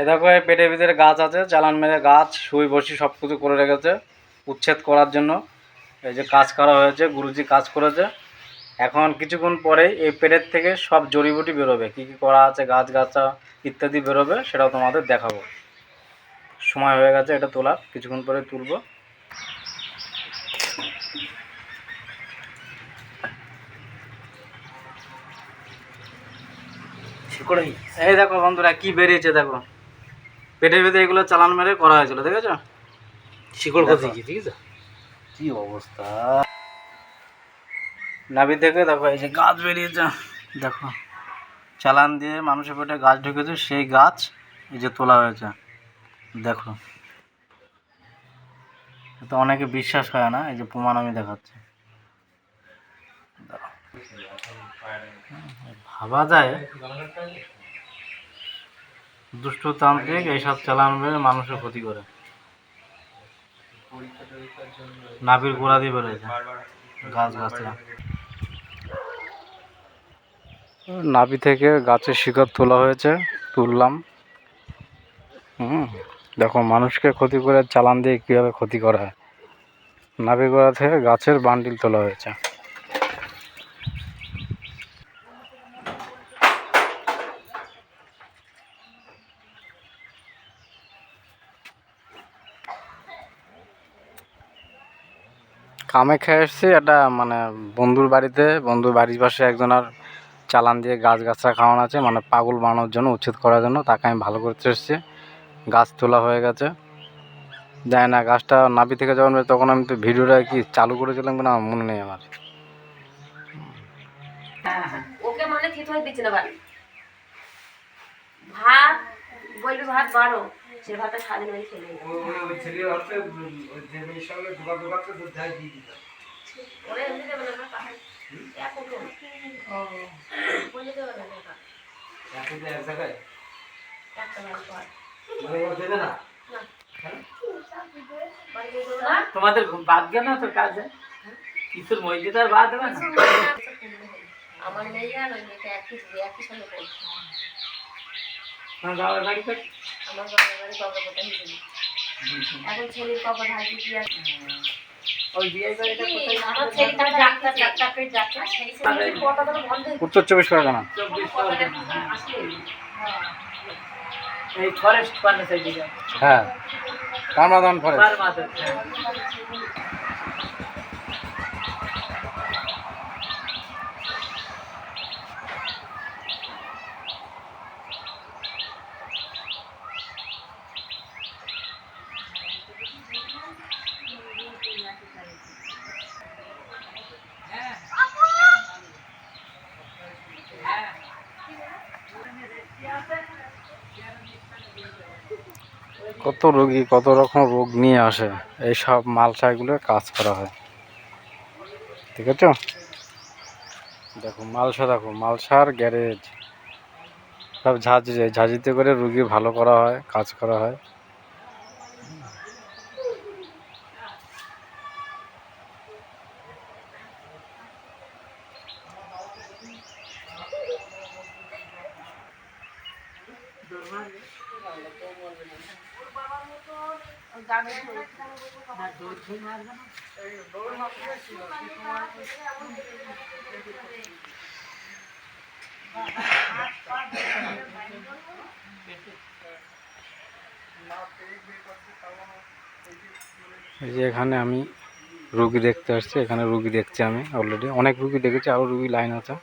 এ দেখো এই পেটের ভিতরে গাছ আছে চালান মেরে গাছ সুই বসি সব কিছু করে রেখেছে উচ্ছেদ করার জন্য। এই যে কাজ করা হয়েছে গুরুজি কাজ করেছে। এখন কিছুক্ষণ পরেই এই পেটের থেকে সব জড়িবুটি বেরোবে। কী কী করা আছে গাছ গাছা ইত্যাদি বেরোবে সেটাও তোমাদের দেখাবো। সময় হয়ে গেছে এটা তোলার কিছুক্ষণ পরে তুলবো। এই দেখো বন্ধুরা কি বেরিয়েছে দেখো। পেটের ভিতরে এগুলো চালান মেরে করা হয়েছিল দেখেছ শিকড় কি ঠিক আছে? কি অবস্থা? নাভি থেকে দেখো এই যে গাছ বেরিয়েছে দেখো। চালান দিয়ে মানুষের পেটে গাছ ঢুকেছে সেই গাছ এই যে তোলা হয়েছে দেখো। তো অনেকে বিশ্বাস হয় না এই যে প্রমাণ আমি দেখাচ্ছি। ভাবা যায় দুষ্টতান্ত্রিক এইসব চালান মেরে মানুষের ক্ষতি করে। গোড়া দিয়ে বেরোয়েছে গাছ থেকে গাছের শিকড় তোলা হয়েছে, তুললাম। হুম, দেখো, মানুষকে ক্ষতি করে চালান দিয়ে কীভাবে ক্ষতি করা হয়? নাভি গোড়া থেকে গাছের বান্ডিল তোলা হয়েছে। কামাখ্যা এসেছি একটা মানে বন্ধুর বাড়িতে, বন্ধুর বাড়ির পাশে একজনের চালান দিয়ে গাছ গাছরা খাওয়ানো আছে মানে পাগল বানানোর জন্য, উচ্ছেদ করার জন্য, তাকে আমি ভালো করতে এসেছি। গাছ তোলা হয়ে গেছে। জানি না, গাছটা নাভি থেকে যখন তখন আমি তো ভিডিওটা কি চালু করেছিলাম কিনা মনে নেই আমার। মানে হয় দিচ্ছে না ভাত, বলবি ভাত বাড়ো। সে ভাতটা স্বাধীন খেলে নিবে। ওরা এমনি দেবে না ভাত এক বলে দেবে না ভাত। একটা ভাত খাওয়া। না। দেবে না? তোমাদের বাদ গেল না তোর কাজে কিছুর মসজিদ আর বাদ দেবে না আমার মেয়ে আর ওই মেয়েটা একই একই সঙ্গে পড়ছে বাবার বাড়ি? আমার বাবার বাড়ি বাবার কথা হিসেবে এখন ছেলের কপাল হাসি কি আছে? উত্তর চব্বিশ পরগনা। হ্যাঁ। আমার ছেলেটা ডাক্তার ডাক্তার পেট ডাক্তার সেই ছেলে কথা বলা বন্ধ হয়ে উত্তর চব্বিশ পরগনা চব্বিশ গেছে। পরগনা। আসলে এই ফরেস্ট ফার্নিচার দিকে হ্যাঁ কামরাদান ফরেস্ট বার মাথা কত রোগী, কত রকম রোগ নিয়ে আসে। এই সব মালসাগুলো কাজ করা হয়। ঠিক আছে? দেখো মালসা দেখো মালসার গ্যারেজ। সব ঝাঁঝি ঝাঁঝিতে করে রুগী ভালো করা হয়, কাজ করা হয়। যে এখানে আমি রুগী দেখতে আসছি, এখানে রুগী দেখছি আমি অলরেডি অনেক রুগী দেখেছি আরও রুগী লাইন আছে।